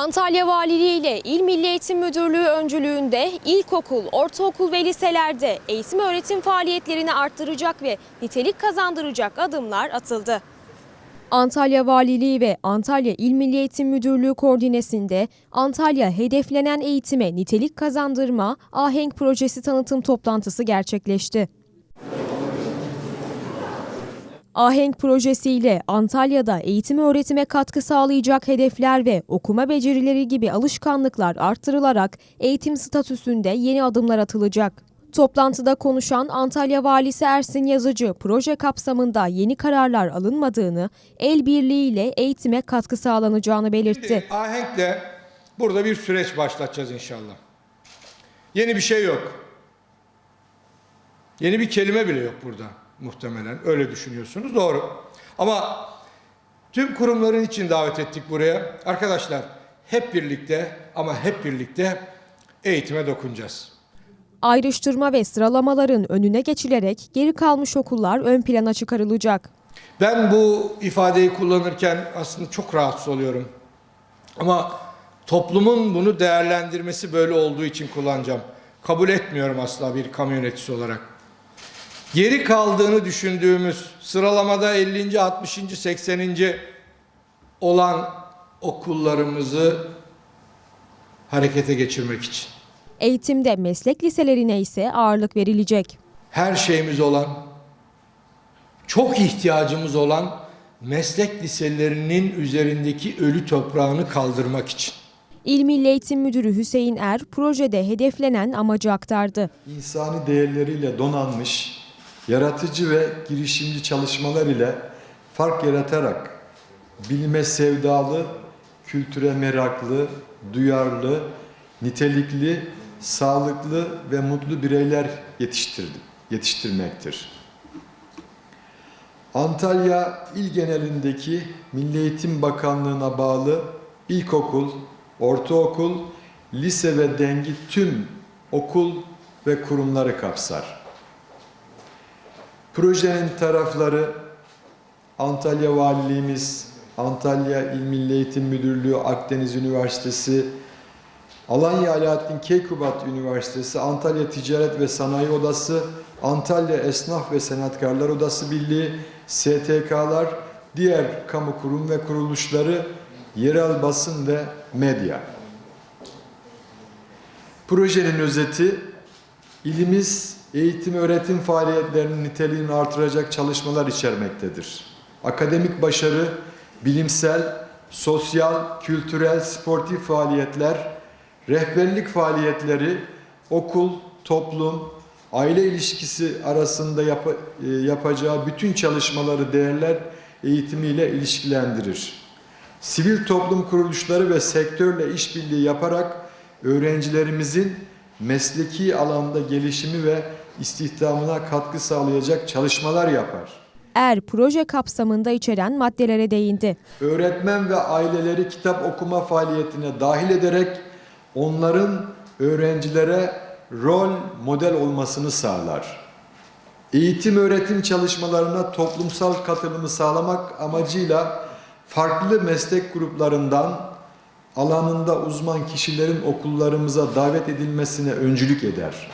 Antalya Valiliği ile İl Milli Eğitim Müdürlüğü öncülüğünde ilkokul, ortaokul ve liselerde eğitim öğretim faaliyetlerini arttıracak ve nitelik kazandıracak adımlar atıldı. Antalya Valiliği ve Antalya İl Milli Eğitim Müdürlüğü koordinesinde Antalya hedeflenen eğitime nitelik kazandırma ahenk projesi tanıtım toplantısı gerçekleşti. Ahenk projesiyle Antalya'da eğitim öğretime katkı sağlayacak hedefler ve okuma becerileri gibi alışkanlıklar arttırılarak eğitim statüsünde yeni adımlar atılacak. Toplantıda konuşan Antalya Valisi Ersin Yazıcı, proje kapsamında yeni kararlar alınmadığını, el birliğiyle eğitime katkı sağlanacağını belirtti. Ahenkle burada bir süreç başlatacağız inşallah. Yeni bir şey yok. Yeni bir kelime bile yok burada muhtemelen. Öyle düşünüyorsunuz. Doğru. Ama tüm kurumların için davet ettik buraya. Arkadaşlar hep birlikte ama hep birlikte eğitime dokunacağız. Ayrıştırma ve sıralamaların önüne geçilerek geri kalmış okullar ön plana çıkarılacak. Ben bu ifadeyi kullanırken aslında çok rahatsız oluyorum. Ama toplumun bunu değerlendirmesi böyle olduğu için kullanacağım. Kabul etmiyorum asla bir kamu yöneticisi olarak. Geri kaldığını düşündüğümüz sıralamada 50. 60. 80. olan okullarımızı harekete geçirmek için. Eğitimde meslek liselerine ise ağırlık verilecek. her şeyimiz olan, çok ihtiyacımız olan meslek liselerinin üzerindeki ölü toprağını kaldırmak için. İl Milli Eğitim Müdürü Hüseyin Er projede hedeflenen amacı aktardı. insani değerleriyle donanmış, yaratıcı ve girişimci çalışmalar ile fark yaratarak bilime sevdalı, kültüre meraklı, duyarlı, nitelikli, sağlıklı ve mutlu bireyler yetiştirdi, yetiştirmektir. Antalya il genelindeki Milli Eğitim Bakanlığı'na bağlı ilkokul, ortaokul, lise ve dengi tüm okul ve kurumları kapsar. Projenin tarafları Antalya Valiliğimiz, Antalya İl Milli Eğitim Müdürlüğü, Akdeniz Üniversitesi, Alanya Alaaddin Keykubat Üniversitesi, Antalya Ticaret ve Sanayi Odası, Antalya Esnaf ve Sanatkarlar Odası Birliği, STK'lar, diğer kamu kurum ve kuruluşları, yerel basın ve medya. Projenin özeti, ilimiz eğitim öğretim faaliyetlerinin niteliğini artıracak çalışmalar içermektedir. Akademik başarı, bilimsel, sosyal, kültürel, sportif faaliyetler, rehberlik faaliyetleri, okul, toplum, aile ilişkisi arasında yap- e, yapacağı bütün çalışmaları değerler eğitimiyle ilişkilendirir. Sivil toplum kuruluşları ve sektörle işbirliği yaparak öğrencilerimizin mesleki alanda gelişimi ve istihdamına katkı sağlayacak çalışmalar yapar. Er proje kapsamında içeren maddelere değindi. Öğretmen ve aileleri kitap okuma faaliyetine dahil ederek onların öğrencilere rol model olmasını sağlar. Eğitim öğretim çalışmalarına toplumsal katılımı sağlamak amacıyla farklı meslek gruplarından alanında uzman kişilerin okullarımıza davet edilmesine öncülük eder.